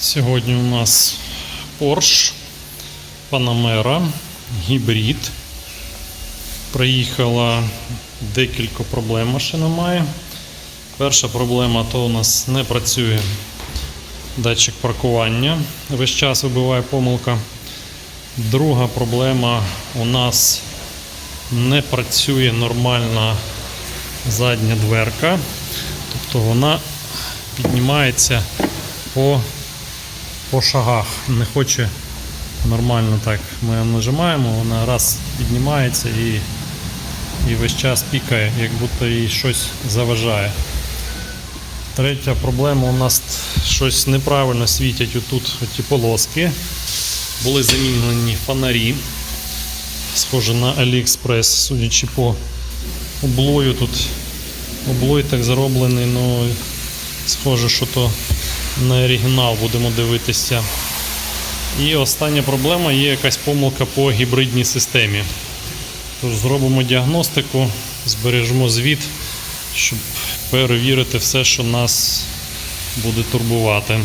Сьогодні у нас Porsche Panamera гібрид. Приїхала декілька проблем машина має. Перша проблема то у нас не працює датчик паркування. Весь час вибиває помилка. Друга проблема у нас не працює нормальна задня дверка. Тобто вона піднімається по, по шагах. Не хоче нормально так. Ми нажимаємо, вона раз піднімається і, і весь час пікає, як будто їй щось заважає. Третя проблема у нас щось неправильно світять отут ті полоски. Були замінені фонарі. Схоже на AliExpress, судячи по облою тут. Облой так зароблений, ну схоже, що то на оригінал будемо дивитися. І остання проблема є якась помилка по гібридній системі. Тож зробимо діагностику, збережемо звіт, щоб перевірити все, що нас буде турбувати.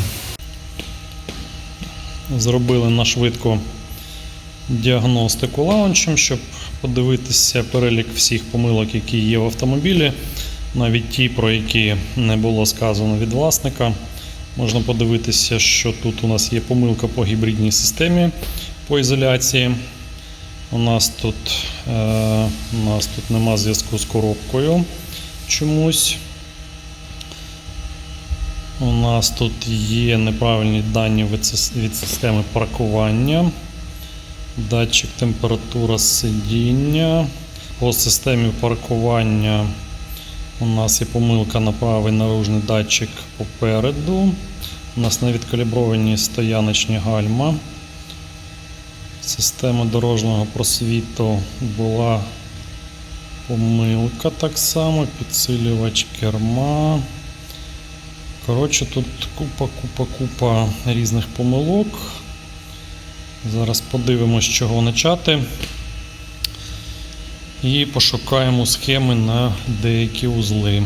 Зробили на швидко діагностику лаунчем, щоб подивитися перелік всіх помилок, які є в автомобілі, навіть ті, про які не було сказано від власника. Можна подивитися, що тут у нас є помилка по гібридній системі по ізоляції. У нас тут, е, у нас тут нема зв'язку з коробкою чомусь. У нас тут є неправильні дані від системи паркування, датчик температура сидіння. По системі паркування у нас є помилка на правий наружний датчик попереду. У нас не відкалібровані стояночні гальма. Система дорожнього просвіту була помилка так само, підсилювач керма. Коротше, тут купа, купа, купа різних помилок. Зараз подивимось, з чого почати. І пошукаємо схеми на деякі узли.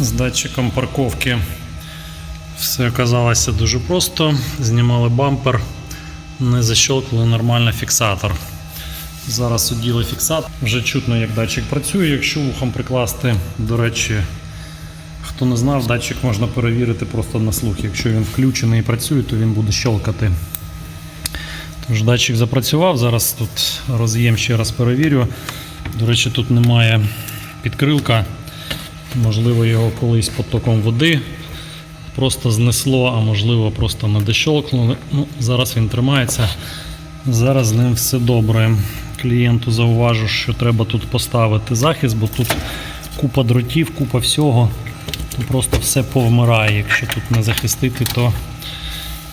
З датчиком парковки все оказалося дуже просто. Знімали бампер, не защелкнули нормально фіксатор. Зараз оділи фіксатор. Вже чутно, як датчик працює. Якщо вухом прикласти, до речі, хто не знав, датчик можна перевірити просто на слух. Якщо він включений і працює, то він буде щелкати. Тож датчик запрацював. Зараз тут роз'єм ще раз перевірю. До речі, тут немає підкрилка. Можливо, його колись потоком води просто знесло, а можливо, просто не дощолкнуло. Ну, зараз він тримається. Зараз з ним все добре. Клієнту зауважу, що треба тут поставити захист, бо тут купа дротів, купа всього. То просто все повмирає. Якщо тут не захистити, то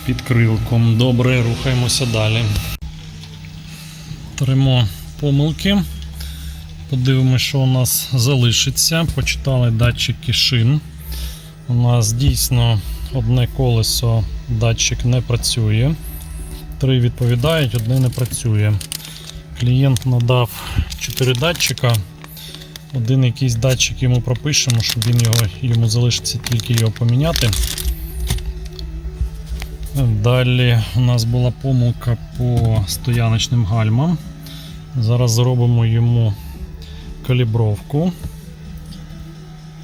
підкрилком. Добре, рухаємося далі. Тримо помилки. Подивимося, що у нас залишиться. Почитали датчики шин. У нас дійсно одне колесо датчик не працює. Три відповідають, одне не працює. Клієнт надав 4 датчика. Один якийсь датчик йому пропишемо, щоб він його, йому залишиться тільки його поміняти. Далі у нас була помилка по стояночним гальмам. Зараз зробимо йому калібровку,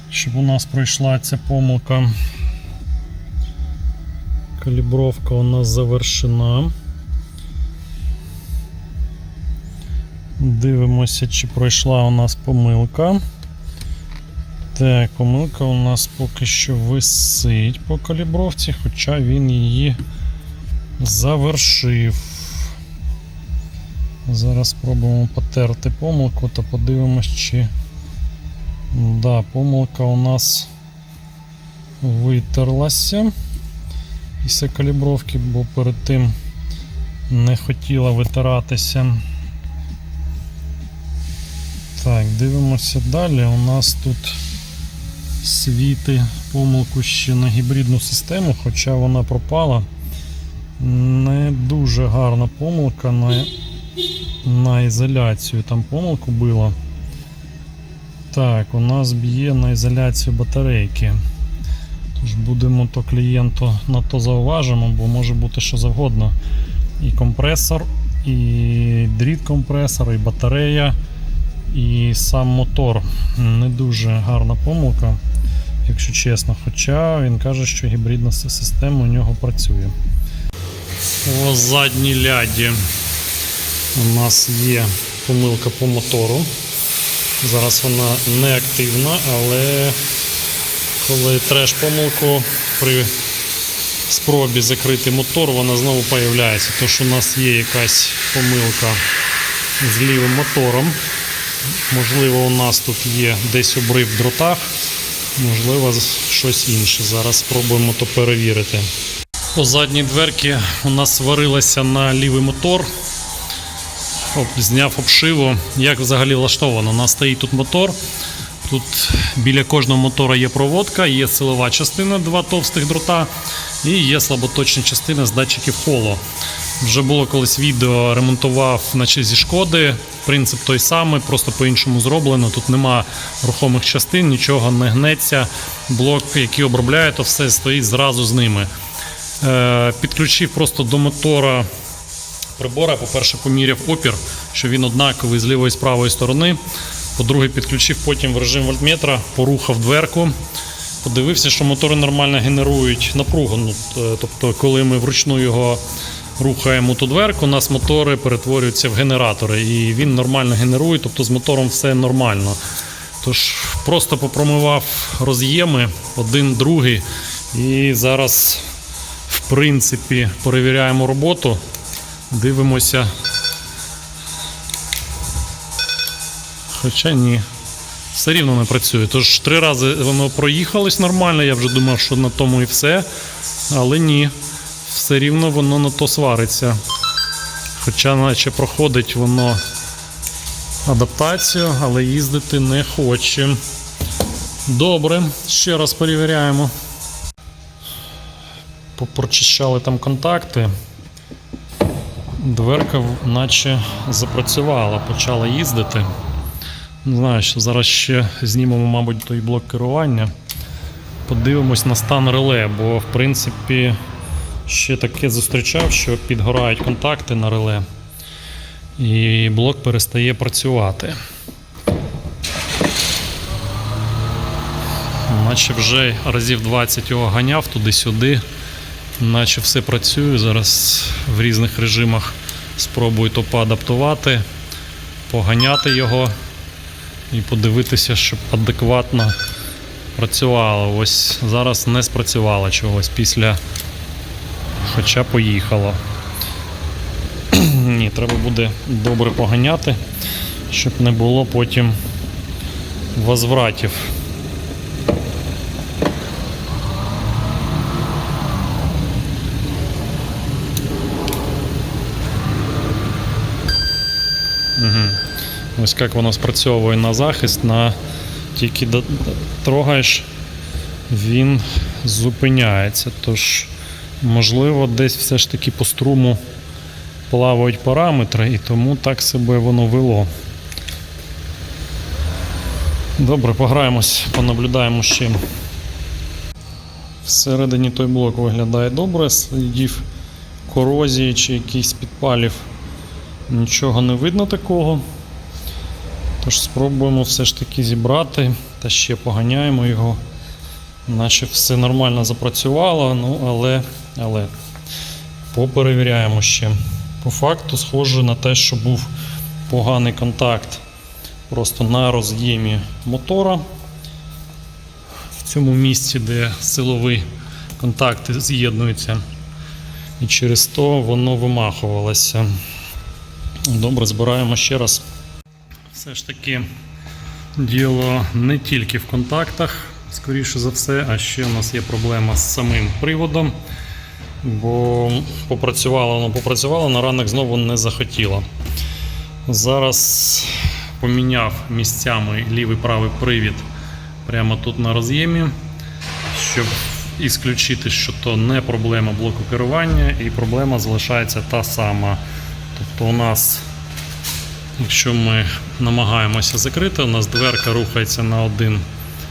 щоб у нас пройшла ця помилка. Калібровка у нас завершена. Дивимося, чи пройшла у нас помилка. Так, помилка у нас поки що висить по калібровці, хоча він її завершив. Зараз спробуємо потерти помилку та подивимось, чи да, помилка у нас витерлася після калібровки, бо перед тим не хотіла витиратися. Так, дивимося далі. У нас тут світи помилку ще на гібридну систему, хоча вона пропала. Не дуже гарна помилка на, на ізоляцію. Там помилку було. Так, у нас б'є на ізоляцію батарейки. Тож будемо то клієнту на то зауважимо, бо може бути що завгодно. І компресор, і дріт компресор, і батарея, і сам мотор. Не дуже гарна помилка, якщо чесно. Хоча він каже, що гібридна система у нього працює. У задній ляді у нас є помилка по мотору. Зараз вона не активна, але коли треш помилку при спробі закрити мотор, вона знову появляється. Тож у нас є якась помилка з лівим мотором. Можливо, у нас тут є десь обрив в дротах, можливо, щось інше. Зараз спробуємо то перевірити. По задній дверці у нас сварилася на лівий мотор. Оп, зняв обшиву. Як взагалі влаштовано? У нас стоїть тут мотор. Тут біля кожного мотора є проводка, є силова частина, два товстих дрота, і є слаботочна частина з датчиків холо. Вже було колись відео, ремонтував наче зі шкоди. Принцип той самий, просто по-іншому зроблено. Тут нема рухомих частин, нічого не гнеться. Блок, який обробляє, то все стоїть зразу з ними. Е, підключив просто до мотора прибора. По-перше, поміряв опір, що він однаковий з лівої і з правої сторони. По-друге, підключив потім в режим вольтметра, порухав дверку. Подивився, що мотори нормально генерують напругу. Ну, тобто, коли ми вручну його рухаємо ту дверку, у нас мотори перетворюються в генератори. І він нормально генерує, тобто з мотором все нормально. Тож просто попромивав роз'єми один, другий. І зараз, в принципі, перевіряємо роботу. Дивимося. Хоча ні. Все рівно не працює. Тож три рази воно проїхалось нормально, я вже думав, що на тому і все. Але ні. Все рівно воно на то свариться. Хоча наче проходить воно адаптацію, але їздити не хоче. Добре, ще раз перевіряємо. Попрочищали там контакти. Дверка наче запрацювала, почала їздити. Не знаю, що зараз ще знімемо, мабуть, той блок керування. Подивимось на стан реле, бо в принципі ще таке зустрічав, що підгорають контакти на реле, і блок перестає працювати. Наче вже разів 20 його ганяв туди-сюди, наче все працює. Зараз в різних режимах спробую то поадаптувати, поганяти його і подивитися, щоб адекватно працювало. Ось зараз не спрацювало чогось після, хоча поїхало. Ні, треба буде добре поганяти, щоб не було потім возвратів. Ось як воно спрацьовує на захист, на тільки трогаєш, він зупиняється. Тож, можливо, десь все ж таки по струму плавають параметри, і тому так себе воно вело. Добре, пограємось, понаблюдаємо ще. Всередині той блок виглядає добре, слідів корозії чи якихось підпалів. Нічого не видно такого. Тож спробуємо все ж таки зібрати та ще поганяємо його. Наче все нормально запрацювало, ну але, але поперевіряємо ще. По факту схоже на те, що був поганий контакт просто на роз'ємі мотора. В цьому місці, де силові контакти з'єднуються. І через то воно вимахувалося. Добре, збираємо ще раз. Все ж таки діло не тільки в контактах, скоріше за все, а ще у нас є проблема з самим приводом. Бо попрацювало, воно попрацювало, на ранок знову не захотіло. Зараз поміняв місцями лівий правий привід прямо тут на роз'ємі, щоб ісключити, що то не проблема блоку керування, і проблема залишається та сама. Тобто у нас Якщо ми намагаємося закрити, у нас дверка рухається на один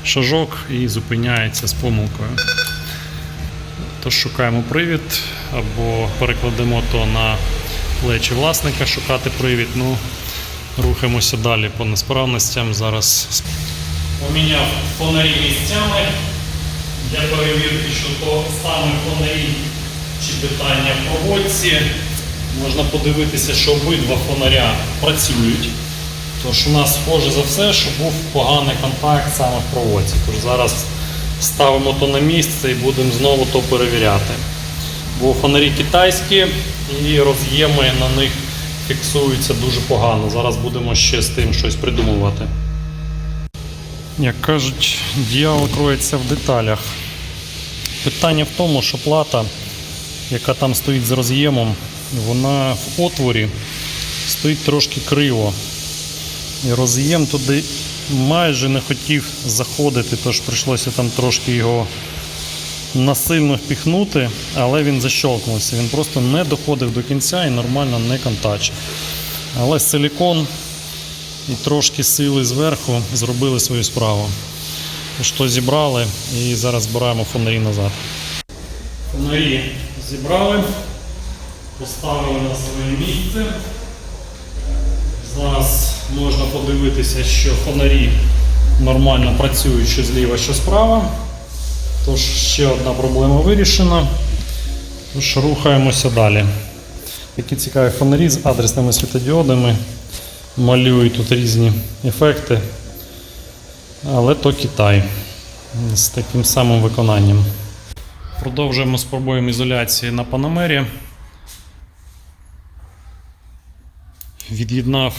шажок і зупиняється з помилкою. Тож шукаємо привід або перекладемо то на плечі власника шукати привід. Ну, рухаємося далі по несправностям. Зараз поміняв фонарі місцями для перевірки, що то саме фонарі чи питання в проводці. Можна подивитися, що обидва фонаря працюють. Тож у нас схоже за все, що був поганий контакт саме в проводці. Тож зараз ставимо то на місце і будемо знову то перевіряти. Бо фонарі китайські і роз'єми на них фіксуються дуже погано. Зараз будемо ще з тим щось придумувати. Як кажуть, дьявол кроється в деталях. Питання в тому, що плата, яка там стоїть з роз'ємом, вона в отворі стоїть трошки криво. І роз'єм туди майже не хотів заходити, тож прийшлося там трошки його насильно впіхнути, але він защолкнувся. Він просто не доходив до кінця і нормально не контачив. Але силікон і трошки сили зверху зробили свою справу. То зібрали і зараз збираємо фонарі назад. Фонарі зібрали, поставили на своє місце. Зараз можна подивитися, що фонарі нормально працюють що зліва, що справа. Тож ще одна проблема вирішена. Тож рухаємося далі. Такі цікаві фонарі з адресними світодіодами. Малюють тут різні ефекти. Але то Китай з таким самим виконанням. Продовжуємо з пробоєм ізоляції на Панамері. Від'єднав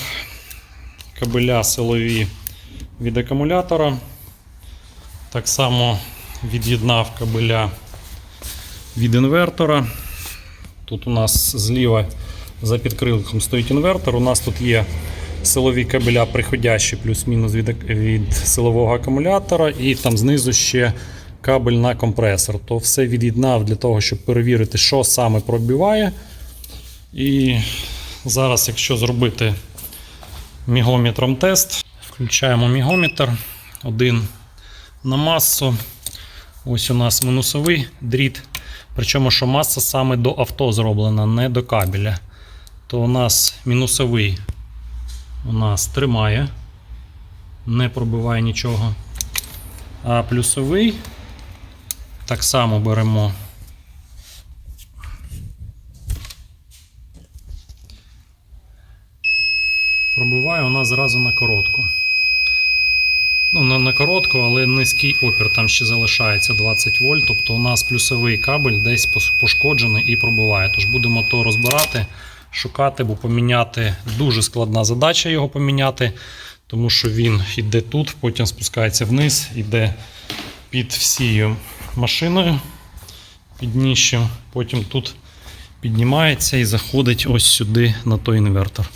кабеля силові від акумулятора. Так само від'єднав кабеля від інвертора. Тут у нас зліва за підкрилком стоїть інвертор. У нас тут є силові кабеля, приходящі плюс-мінус від, від силового акумулятора, і там знизу ще кабель на компресор. То все від'єднав для того, щоб перевірити, що саме пробиває. І зараз, якщо зробити мігометром тест, включаємо мігометр один на масу. Ось у нас мінусовий дріт. Причому, що маса саме до авто зроблена, не до кабеля. То у нас мінусовий у нас тримає, не пробиває нічого. А плюсовий так само беремо. Пробиває у нас зразу на коротку. Ну, не на коротку, але низький опір там ще залишається 20 вольт. Тобто у нас плюсовий кабель десь пошкоджений і пробиває. Тож будемо то розбирати, шукати, бо поміняти дуже складна задача його поміняти, тому що він йде тут, потім спускається вниз, йде під всією машиною, під дніщем, потім тут піднімається і заходить ось сюди на той інвертор.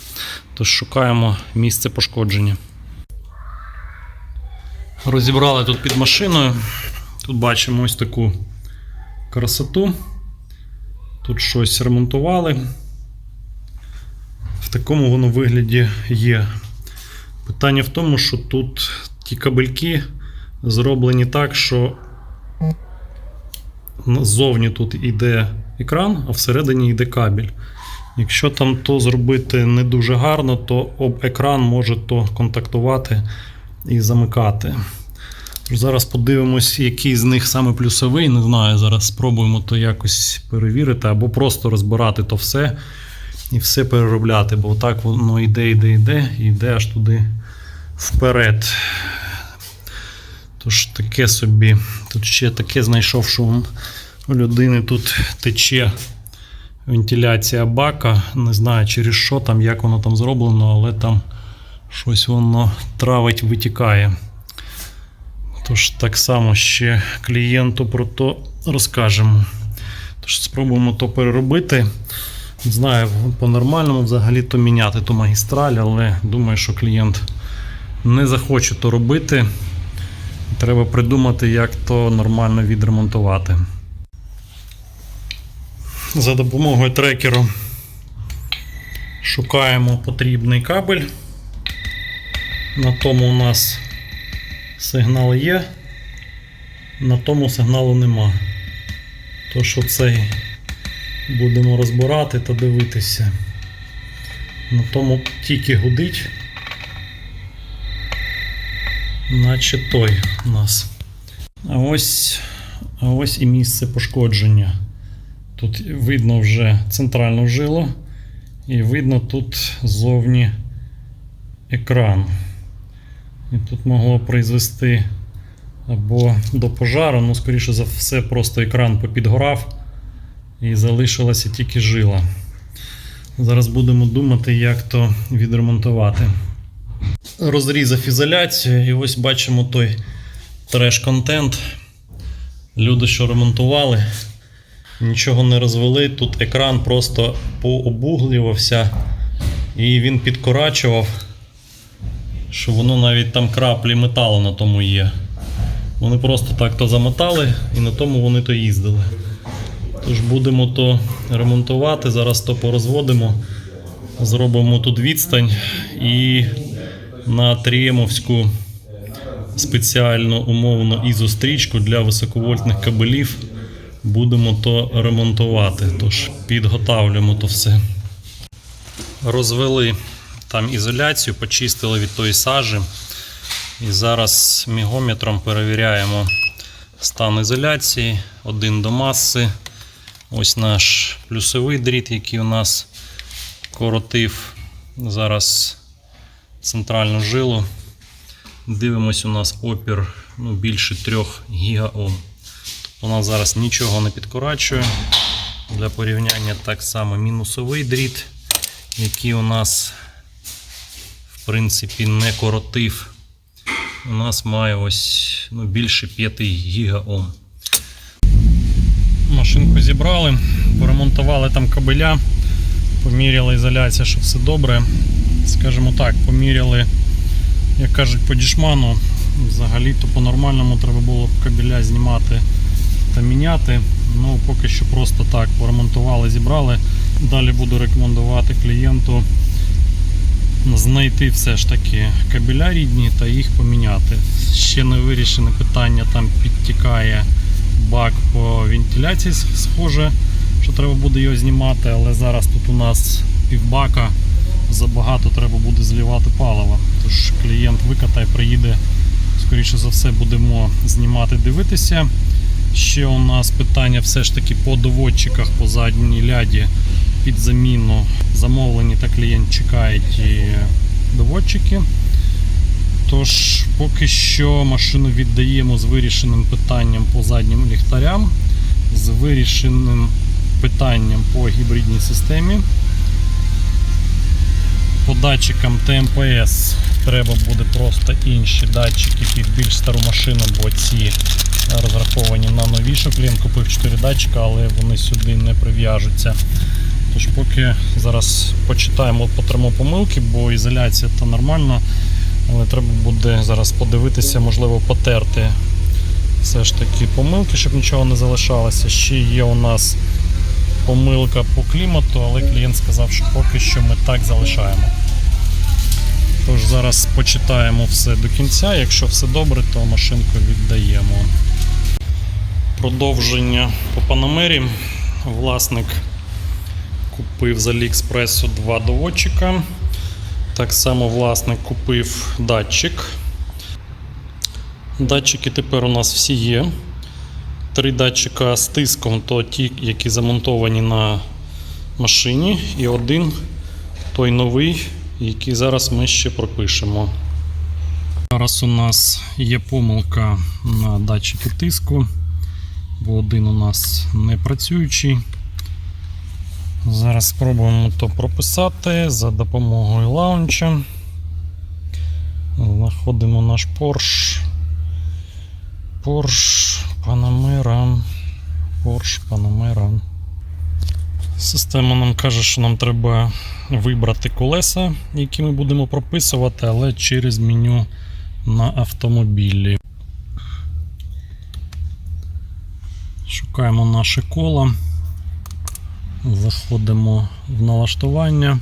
Тож шукаємо місце пошкодження. Розібрали тут під машиною. Тут бачимо ось таку красоту. Тут щось ремонтували. В такому воно вигляді є. Питання в тому, що тут ті кабельки зроблені так, що ззовні тут йде екран, а всередині йде кабель. Якщо там то зробити не дуже гарно, то об екран може то контактувати і замикати. Зараз подивимось, який з них саме плюсовий. Не знаю, зараз спробуємо то якось перевірити, або просто розбирати то все і все переробляти, бо так воно йде, йде, йде, і йде аж туди вперед. Тож таке собі. Тут ще таке знайшов, що у людини тут тече вентиляція бака. Не знаю через що там, як воно там зроблено, але там щось воно травить, витікає. Тож так само ще клієнту про то розкажемо. Тож спробуємо то переробити. Не Знаю, по-нормальному взагалі то міняти ту магістраль, але думаю, що клієнт не захоче то робити. Треба придумати, як то нормально відремонтувати. За допомогою трекеру Шукаємо потрібний кабель. На тому у нас сигнал є, на тому сигналу нема. Тож оцей будемо розбирати та дивитися. На тому тільки гудить. Наче той у нас. А ось, а ось і місце пошкодження. Тут видно вже центральну жилу, і видно тут ззовні екран. І тут могло призвести або до пожару, ну, скоріше за все, просто екран попідгорав і залишилася тільки жила. Зараз будемо думати, як то відремонтувати. Розрізав ізоляцію, і ось бачимо той треш-контент. Люди, що ремонтували, нічого не розвели. Тут екран просто пообуглювався і він підкорачував, що воно навіть там краплі металу на тому є. Вони просто так то замотали і на тому вони то їздили. Тож будемо то ремонтувати, зараз то порозводимо, зробимо тут відстань і на тріємовську спеціальну умовну ізострічку для високовольтних кабелів будемо то ремонтувати. Тож підготавлюємо то все. Розвели там ізоляцію, почистили від тої сажі. І зараз мігометром перевіряємо стан ізоляції один до маси. Ось наш плюсовий дріт, який у нас коротив. Зараз центральну жилу. Дивимось, у нас опір ну, більше 3 гігаом. Тобто у нас зараз нічого не підкорачує. Для порівняння так само мінусовий дріт, який у нас в принципі не коротив. У нас має ось ну, більше 5 гігаом. Машинку зібрали, поремонтували там кабеля, поміряли ізоляцію, що все добре. Скажімо так, поміряли, як кажуть, по дішману. Взагалі-то по-нормальному треба було б кабеля знімати та міняти. Ну, поки що просто так поремонтували, зібрали. Далі буду рекомендувати клієнту знайти все ж таки кабеля рідні та їх поміняти. Ще не вирішене питання, там підтікає бак по вентиляції, схоже, що треба буде його знімати, але зараз тут у нас півбака забагато треба буде злівати паливо. Тож клієнт викатає, приїде, скоріше за все, будемо знімати, дивитися. Ще у нас питання все ж таки по доводчиках по задній ляді під заміну. Замовлені та клієнт чекають і доводчики. Тож, поки що машину віддаємо з вирішеним питанням по заднім ліхтарям, з вирішеним питанням по гібридній системі. По датчикам ТМПС треба буде просто інші датчики під більш стару машину, бо ці розраховані на новішу. Клієнт купив 4 датчика, але вони сюди не прив'яжуться. Тож поки зараз почитаємо по термопомилки, бо ізоляція то нормальна, але треба буде зараз подивитися, можливо, потерти все ж таки помилки, щоб нічого не залишалося. Ще є у нас помилка по клімату, але клієнт сказав, що поки що ми так залишаємо. Тож зараз почитаємо все до кінця. Якщо все добре, то машинку віддаємо. Продовження по Панамері. Власник купив з Аліекспресу два доводчика. Так само власник купив датчик. Датчики тепер у нас всі є. Три датчика з тиском, то ті, які замонтовані на машині, і один той новий, який зараз ми ще пропишемо. Зараз у нас є помилка на датчики тиску, бо один у нас не працюючий. Зараз спробуємо то прописати за допомогою лаунча. Знаходимо наш Porsche. Porsche Panamera. Porsche Panamera. Система нам каже, що нам треба вибрати колеса, які ми будемо прописувати, але через меню на автомобілі. Шукаємо наше коло. Заходимо в налаштування.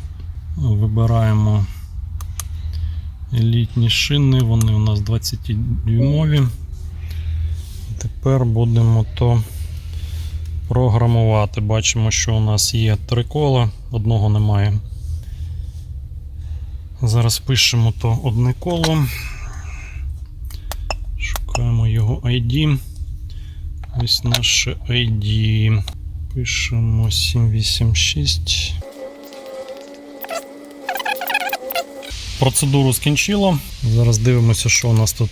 Вибираємо елітні шини, вони у нас 20-дюймові. Тепер будемо то програмувати. Бачимо, що у нас є три кола, одного немає. Зараз пишемо то одне коло. Шукаємо його ID. Ось наше ID. Пишемо 786. Процедуру скінчило. Зараз дивимося, що у нас тут.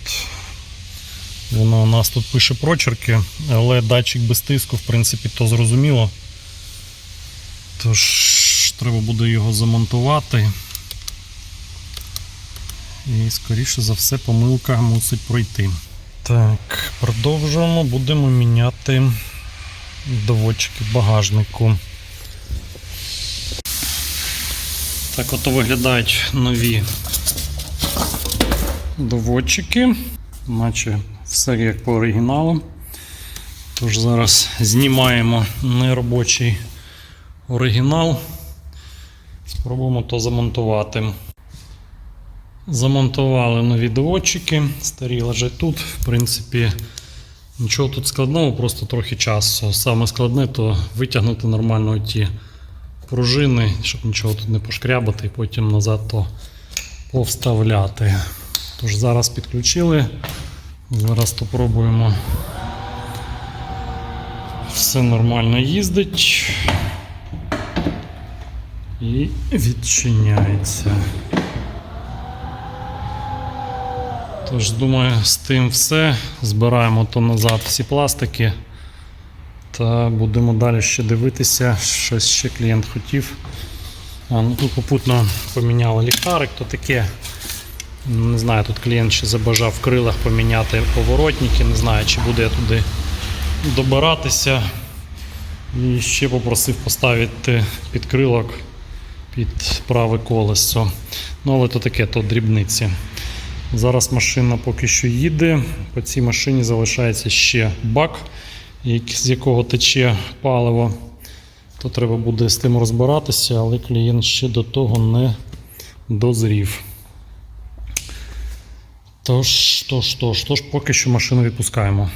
Воно у нас тут пише прочерки, але датчик без тиску, в принципі, то зрозуміло. Тож треба буде його замонтувати. І, скоріше за все, помилка мусить пройти. Так, продовжуємо. Будемо міняти доводчики багажнику. Так от виглядають нові доводчики, наче все як по оригіналу. Тож зараз знімаємо неробочий оригінал. Спробуємо то замонтувати. Замонтували нові доводчики, старі лежать тут. В принципі, нічого тут складного, просто трохи часу. Саме складне то витягнути нормально ті пружини, щоб нічого тут не пошкрябати, і потім назад то повставляти. Тож зараз підключили. Зараз то пробуємо. Все нормально їздить. І відчиняється. Тож, думаю, з тим все. Збираємо то назад всі пластики. Та будемо далі ще дивитися, щось ще клієнт хотів. А, ну тут попутно поміняли ліхтарик, то таке. Не знаю, тут клієнт ще забажав в крилах поміняти поворотники. Не знаю, чи буду я туди добиратися. І ще попросив поставити підкрилок під праве колесо. Ну, але то таке, то дрібниці. Зараз машина поки що їде. По цій машині залишається ще бак, з якого тече паливо. То треба буде з тим розбиратися, але клієнт ще до того не дозрів. Тож, тож, тож, тож, поки що машину відпускаємо.